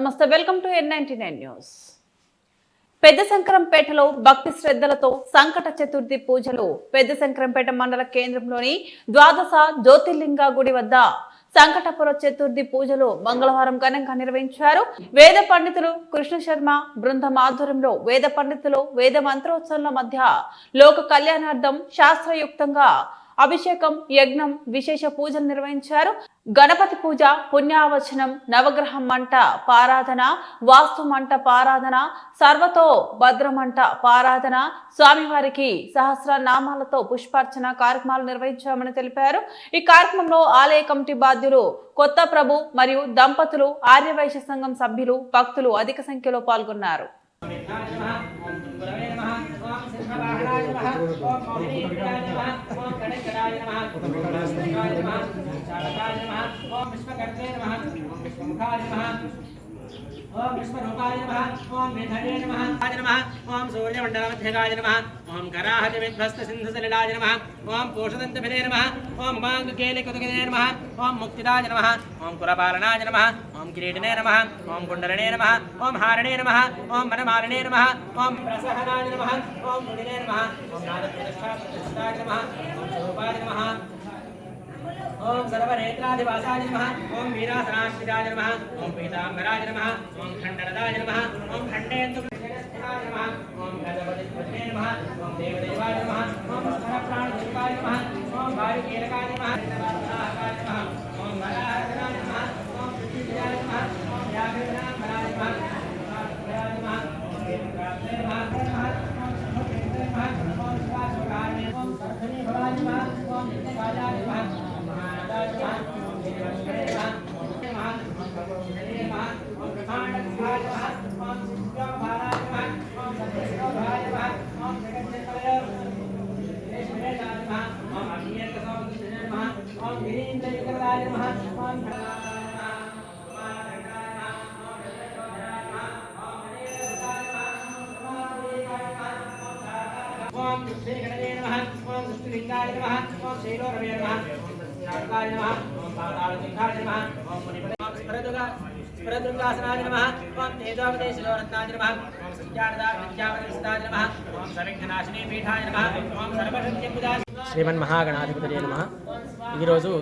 నమస్తే welcome to N ninety nine news. పెద్ద శంకరంపేటలో భక్తి శ్రద్ధలతో సంకట చతుర్థి పూజలు. పెద్ద శంకరంపేట మండల కేంద్రంలోని ద్వాదశ జ్యోతిర్లింగ గుడి వద్ద సంకటపుర చతుర్థి పూజలు మంగళవారం ఘనంగా నిర్వహించారు. వేద పండితులు కృష్ణ శర్మ బృందం ఆధ్వర్యంలో వేద పండితులు వేద మంత్రోత్సవాల మధ్య లోక కళ్యాణార్థం శాస్త్రయుక్తంగా అభిషేకం యజ్ఞం విశేష పూజలు నిర్వహించారు. గణపతి పూజ పుణ్యావచనం నవగ్రహం మంట పారాధన వాస్తు మంట పారాధన సర్వతో భద్రమంట పారాధన. స్వామివారికి సహస్ర నామాలతో పుష్పార్చన కార్యక్రమాలు నిర్వహించామని తెలిపారు. ఈ కార్యక్రమంలో ఆలయ కమిటీ బాధ్యులు కొత్త ప్రభు మరియు దంపతులు ఆర్యవైశ్య సంఘం సభ్యులు భక్తులు అధిక సంఖ్యలో పాల్గొన్నారు. ఓం విశ్వరూపాయ నమః ఓం మేధవే నమః ఆయ నమః ఓం సూర్యమండలమధ్యగాయ నమః ఓం కరాహతి విధ్వస్త సింధు సలిలాయ నమః ఓం పోషదంతభినే నమః ఓం మాంగకేలికుతుగనే నమః ఓం ముక్తిదాయ నమః ఓం కులపాలనాయ నమః ఓం కిరీటినే నమః ఓం కుండలనే నమః ఓం హారణే నమః ఓం మనమాలినే నమః ఓం ప్రసహనాయ నమః ఓం మునినే నమః ఓం నారదప్రతిష్ఠాయ నమః ఓం స్వరూపాయ నమః ఓం సర్వనేత్రాధివాసాయ నమః ఓం వీరాసనాశ్రితాయ నమః ఓం పీతాంబరాయ నమః ఓం ఖండనదాయ నమః ఓం ఖండేందు కృష్ణస్థితాయ నమః ఓం గజపతిపతినే నమః ఓం దేవదేవాయ నమః ఓం స్మరప్రాణదేవాయ నమః ఓం వాయుకీలకాయ నమః నమః ఓం వరాహకరాయ నమః ఓం పృథ్వీజయాయ నమః ఓం యాగవినాంబరాయ నమః ఓం నమః ఓం దేవప్రాప్తే నమః నమః ఓం శుభకేంద్రే నమః ఓం శివాశోకాయ ఓం సర్వనే భవాయ నమః ఓం నిత్యకాయాయ నమః ఓం శ్రీగణదే నమః ఓం శ్రీలింగాయ నమః ఓం శైలోరవే నమః నాటకాయ నమః ఓం పాతాళలింగాయ నమః ఓం స్ఫరదుగా స్ఫరదుర్గాసనాయ నమః ఓం తేజోపదేశలోరత్నాయ నమః ఓం సంఖ్యానదా విద్యావదస్తాయ నమః ఓం సవిఘ్ననాశినీ పీఠాయ నమః ఓం సర్వశక్తిబుధా శ్రీమన్మహాగణాధిపతి నమః ఈరోజు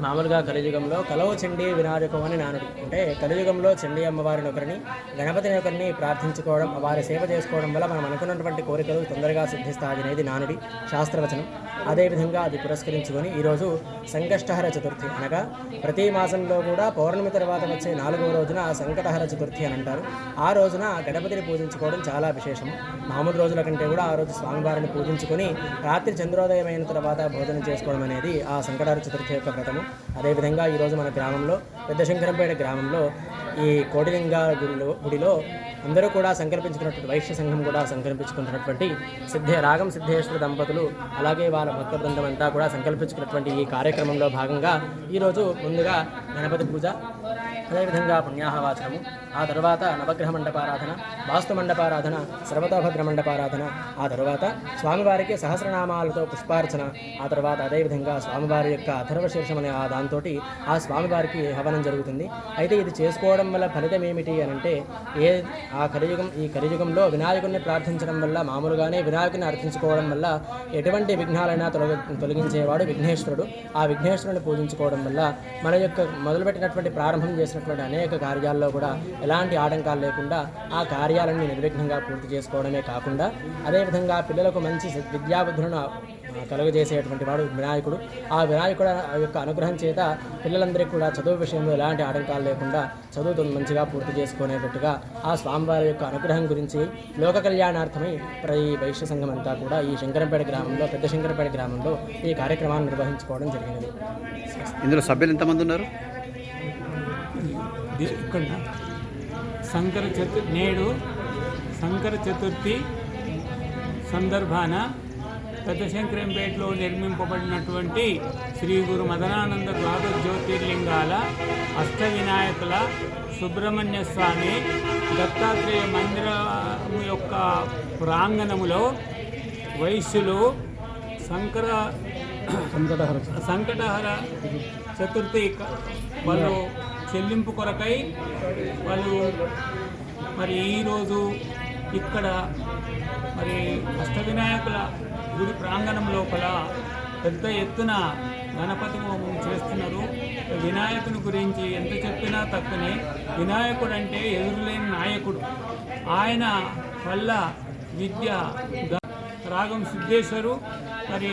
మామూలుగా కలియుగంలో కలవ చండీ వినాయకం అని నానుడు. అంటే కలియుగంలో చండీ అమ్మవారిని ఒకరిని గణపతిని ఒకరిని ప్రార్థించుకోవడం వారి సేవ చేసుకోవడం వల్ల మనం అనుకున్నటువంటి కోరికలు తొందరగా సిద్ధిస్తాయి అనేది నానుడి శాస్త్రవచనం. అదేవిధంగా అది పురస్కరించుకొని ఈరోజు సంకష్టహర చతుర్థి అనగా ప్రతి మాసంలో కూడా పౌర్ణమి తర్వాత వచ్చే నాలుగవ రోజున సంకటహర చతుర్థి అని అంటారు. ఆ రోజున గణపతిని పూజించుకోవడం చాలా విశేషం. మామూలు రోజుల కంటే కూడా ఆ రోజు స్వామివారిని పూజించుకొని రాత్రి చంద్రోదయమైన తర్వాత భోజనం చేసుకోవడం అనేది ఆ సంకటహర చతుర్థి యొక్క వ్రతము. అదేవిధంగా ఈరోజు మన గ్రామంలో పెద్ద శంకరంపేట గ్రామంలో ఈ కోటిలింగ గుడిలో గుడిలో అందరూ కూడా సంకల్పించుకున్నటువంటి వైశ్య సంఘం కూడా సంకల్పించుకున్నటువంటి సిద్ధే రాగం సిద్ధేశ్వర దంపతులు అలాగే వాళ్ళ భక్త బృందం అంతా కూడా సంకల్పించుకున్నటువంటి ఈ కార్యక్రమంలో భాగంగా ఈరోజు ముందుగా గణపతి పూజ అదేవిధంగా పుణ్యాహవాచనము. ఆ తర్వాత నవగ్రహ మండపారాధన వాస్తు మండపారాధన సర్వతోభద్ర మండపారాధన ఆ తర్వాత స్వామివారికి సహస్రనామాలతో పుష్పార్చన ఆ తర్వాత అదేవిధంగా స్వామివారి యొక్క అథర్వశీర్షం అనే ఆ దాంతో ఆ స్వామివారికి హవనం జరుగుతుంది. అయితే ఇది చేసుకోవడం వల్ల ఫలితం ఏమిటి అని అంటే ఏ ఆ కలియుగం ఈ కలియుగంలో వినాయకుడిని ప్రార్థించడం వల్ల మామూలుగానే వినాయకుడిని అర్థించుకోవడం వల్ల ఎటువంటి విఘ్నాలైనా తొలగ తొలగించేవాడు విఘ్నేశ్వరుడు. ఆ విఘ్నేశ్వరుని పూజించుకోవడం వల్ల మన యొక్క మొదలుపెట్టినటువంటి ప్రారంభం చేసినటువంటి అనేక కార్యాల్లో కూడా ఎలాంటి ఆటంకాలు లేకుండా ఆ కార్యాలన్నీ నిర్విఘ్నంగా పూర్తి చేసుకోవడమే కాకుండా అదేవిధంగా పిల్లలకు మంచి విద్యాబుద్ధులను కలుగజేసేటువంటి వాడు వినాయకుడు. ఆ వినాయకుడు యొక్క అనుగ్రహం చేత పిల్లలందరికీ కూడా చదువు విషయంలో ఎలాంటి ఆటంకాలు లేకుండా చదువుతో మంచిగా పూర్తి చేసుకునేటట్టుగా ఆ స్వామివారి యొక్క అనుగ్రహం గురించి లోక కళ్యాణార్థమై ప్రతి వైశ్య సంఘం అంతా కూడా ఈ శంకరంపేట గ్రామంలో పెద్ద శంకరంపేట గ్రామంలో ఈ కార్యక్రమాన్ని నిర్వహించుకోవడం జరిగినది. ఇందులో సభ్యులు ఎంతమంది ఉన్నారు? ఇక్కడ. శంకర చతు నేడు శంకర చతుర్థి సందర్భాన పెద్ద శంకరంపేటలో నిర్మింపబడినటువంటి శ్రీ గురు మదనానంద ద్వాదశ జ్యోతిర్లింగాల అష్ట వినాయకుల సుబ్రహ్మణ్య స్వామి దత్తాత్రేయ మందిరం యొక్క ప్రాంగణములో వైశ్యులు శంకర సంకటహర చతుర్థి క- వాళ్ళు చెల్లింపు కొరకై వాళ్ళు మరి ఈరోజు ఇక్కడ మరి అష్టవినాయకుల గుడి ప్రాంగణం లోపల పెద్ద ఎత్తున గణపతి హోమం చేస్తున్నారు. వినాయకుని గురించి ఎంత చెప్పినా తక్కువనే. వినాయకుడు అంటే ఎదురులేని నాయకుడు. ఆయన వల్ల విద్య రాగం సిద్ధేశ్వరు మరి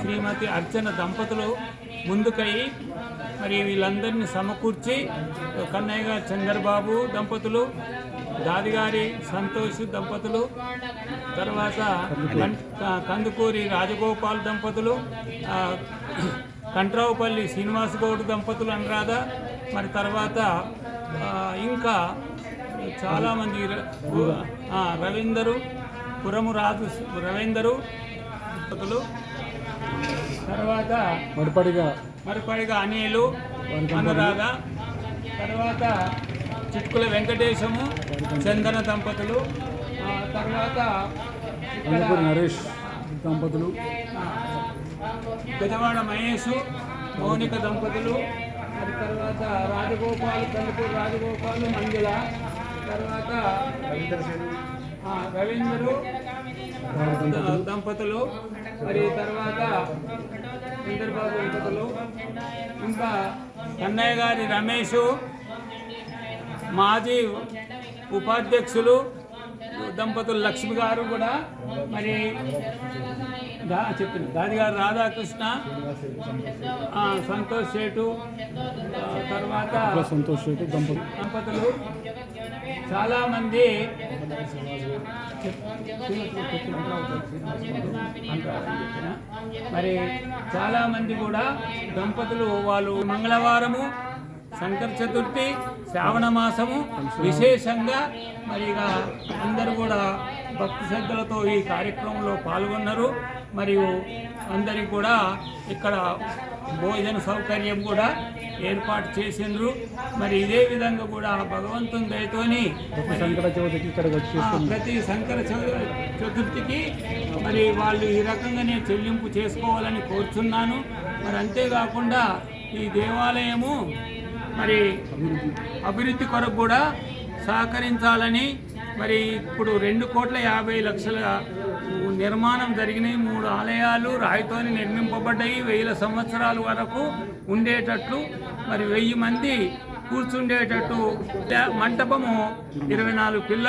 శ్రీమతి అర్చన దంపతులు ముందుకై మరి వీళ్ళందరినీ సమకూర్చి కన్నయ్య గారు చంద్రబాబు దంపతులు దాదిగారి సంతోష్ దంపతులు తర్వాత కందుకూరి. రాజగోపాల్ దంపతులు కంట్రావుపల్లి శ్రీనివాస్ గౌడ్ దంపతులు అనురాధ మరి తర్వాత ఇంకా చాలామంది రవీందరు పురము రాజు రవీందరు దంపతులు తర్వాత మడిపడిగా మరిపడిగా అనిలు అనురాధ తర్వాత చిట్కుల వెంకటేశము చందన దంపతులు తర్వాత నరేష్ దంపతులు. గజవాడ మహేష్ మౌనిక దంపతులు మరి తర్వాత రాజగోపాల్ కందుకూరు రాజగోపాల్ మంజుల తర్వాత రవీంద్రు దంపతులు మరి తర్వాత చంద్రబాబు దంపతులు ఇంకా కన్నయ్య గారి రమేష్ మాజీ ఉపాధ్యక్షులు దంపతులు లక్ష్మి గారు కూడా మరి దా చెప్పిన దాది గారు రాధాకృష్ణ సంతోష్ సేటు తర్వాత సంతోష్ దంపతులు. దంపతులు చాలామంది మరి చాలామంది కూడా దంపతులు వాళ్ళు మంగళవారము శంకర చతుర్థి శ్రావణ మాసము విశేషంగా మరి ఇక అందరూ కూడా భక్తి శ్రద్ధలతో ఈ కార్యక్రమంలో పాల్గొన్నారు. మరియు అందరికి కూడా ఇక్కడ భోజన సౌకర్యం కూడా ఏర్పాటు చేసిండ్రు. మరి ఇదే విధంగా కూడా భగవంతుని దయతోని ఆ, ప్రతి శంకర చతుర్థికి మరి వాళ్ళు ఈ రకంగానే చెల్లింపు చేసుకోవాలని కోరుచున్నాను. మరి అంతేకాకుండా ఈ దేవాలయము మరి అభివృద్ధి కొరకు కూడా సహకరించాలని మరి ఇప్పుడు రెండు కోట్ల యాభై లక్షల నిర్మాణం జరిగినాయి మూడు ఆలయాలు రాయితోని నిర్మింపబడ్డాయి. వేల సంవత్సరాల వరకు ఉండేటట్లు మరి వెయ్యి మంది కూర్చుండేటట్టు. మంటపము ఇరవై నాలుగు పిల్లలు